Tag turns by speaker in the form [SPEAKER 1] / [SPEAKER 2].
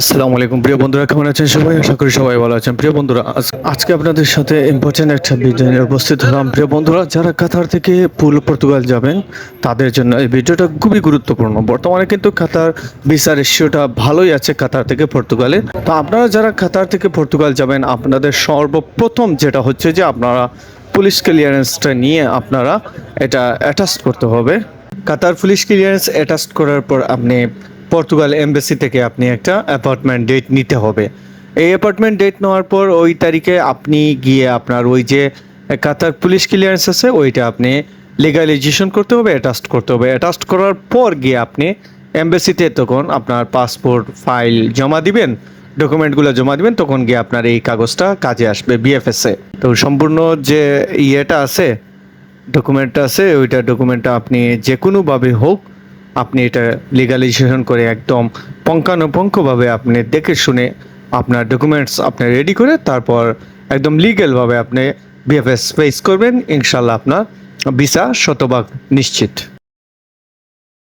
[SPEAKER 1] আসসালামু আলাইকুম। প্রিয় বন্ধুরা, কেমন আছেন সবাই? আশা করি সবাই ভালো আছেন। প্রিয় বন্ধুরা আজকে আপনাদের সাথে ইম্পর্টেন্ট একটা ভিডিও নিয়ে উপস্থিত হলাম। প্রিয় বন্ধুরা, যারা কাতার থেকে পুল পর্তুগাল যাবেন, তাদের জন্য এই ভিডিওটা খুবই গুরুত্বপূর্ণ। বর্তমানে কিন্তু কাতার ভিসা রেশিওটা ভালোই আছে কাতার থেকে পর্তুগালে। তো আপনারা যারা কাতার থেকে পর্তুগাল যাবেন, আপনাদের সর্বপ্রথম যেটা হচ্ছে যে আপনারা পুলিশ ক্লিয়ারেন্সটা নিয়ে আপনারা এটা অ্যাটাচ করতে হবে। কাতার পুলিশ ক্লিয়ারেন্স অ্যাটাচ করার পর আপনি পর্তুগাল এমবাসি থেকে আপনি একটা অ্যাপার্টমেন্ট ডেট নিতে হবে। এই অ্যাপার্টমেন্ট ডেট নেওয়ার পর ওই তারিখে আপনি গিয়ে আপনার ওই যে কাতার পুলিশ ক্লিয়ারেন্স আছে, ওইটা আপনি লিগালাইজেশন করতে হবে অ্যাটাস্ট করতে হবে। অ্যাটাস্ট করার পর গিয়ে আপনি এমবাসিতে তখন আপনার পাসপোর্ট ফাইল জমা দিবেন ডকুমেন্টগুলো জমা দিবেন, তখন গিয়ে আপনার এই কাগজটা কাজে আসবে বিএফএসএ তো সম্পূর্ণ যে ইয়েটা আছে ডকুমেন্টটা আছে, ওইটা ডকুমেন্টটা আপনি যে কোনোভাবে হোক আপনি এটা লিগালাইজেশন করে একদম পঙ্কানুপঙ্খভাবে আপনি দেখে শুনে আপনার ডকুমেন্টস আপনি রেডি করে তারপর একদম লিগ্যালভাবে আপনি বিএফএস ফেস করবেন। ইনশাল্লাহ আপনার ভিসা শতভাগ নিশ্চিত।